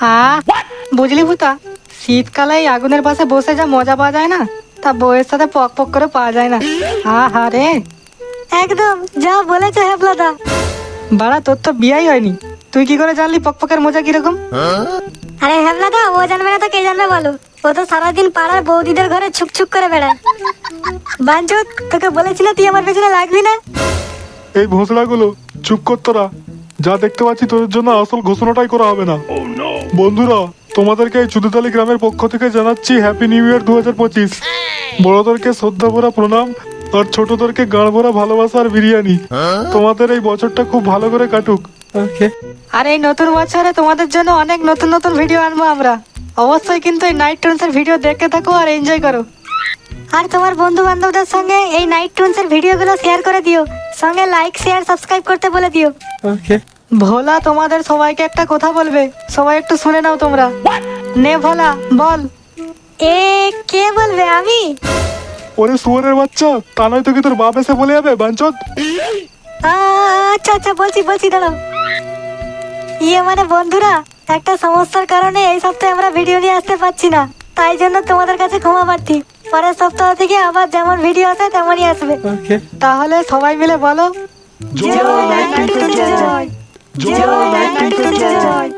হ্যাঁ? বুঝলি ভূতা? শীতকালে এই আগুনের পাশে বসে যা মজা পাওয়া যায় না তা বউয়ের সাথে পক পক করে পাওয়া যায় না। হা হা রে। একদম যা বলেছ হ্যাবলাদা বাড়া তোর তো বিয়াই হয়নি। তুই কি করে জানলি পক পকের মজা কীরকম? আরে হ্যাবলাদা ও জানবে না তো কে জানবে বলো। ও তো সারাদিন পাড়ার বৌদিদের ঘরে ছুক ছুক করে বেড়ায়। বাঞ্চুত তোকে বলেছি না তুই আমার পেছনে লাগবি না? এই ভোসড়াগুলো চুপ কর তোরা। যা দেখতে পাচ্ছি তোদের জন্য আসল ঘোষণাটাই করা হবে না। বন্ধুরা তোমাদেরকে এই চুদুতালি গ্রামের পক্ষ থেকে জানাচ্ছি হ্যাপি নিউ ইয়ার দু হাজার পঁচিশ বড়দেরকে শ্রদ্ধা ভরা প্রণাম আর ছোটদেরকে গাঁড় ভরা ভালোবাসা আর বিরিয়ানি। তোমাদের এই বছরটা খুব ভালো করে কাটুক। আর এই নতুন বছরে তোমাদের জন্য অনেক নতুন নতুন ভিডিও আনব আমরা। অবশ্যই কিন্তু এই নাইট টুনসের ভিডিও দেখতে থাকো আর এনজয় করো। আর তোমার বন্ধু বান্ধবদের সঙ্গে এই নাইট টুনসের ভিডিওগুলো শেয়ার করে দিও। সঙ্গে লাইক শেয়ার সাবস্ক্রাইব করতে বলে দিও। ভোলা তোমাদের সবাইকে একটা কথা বলবে। সবাই একটু শুনে নাও তোমরা। নে ভোলা বল। এ কে বলবে আমি? ওরে শুয়ারের বাচ্চা তা নয় তো কি তোর বাপ এসে বলে যাবে বাঞ্চত? আ, আচ্ছা আচ্ছা বলছি বলছি দাঁড়াও। ইয়ে মানে বন্ধুরা একটা সমস্যার কারণে এই সপ্তাহে আমরা ভিডিও নিয়ে আসতে পারছি না। তাই জন্য তোমাদের কাছে ক্ষমা প্রার্থী। পরের সপ্তাহ থেকে আবার যেমন ভিডিও আছে তেমনই আসবে। তাহলে সবাই মিলে বলো জয় জয় জয়। জয়।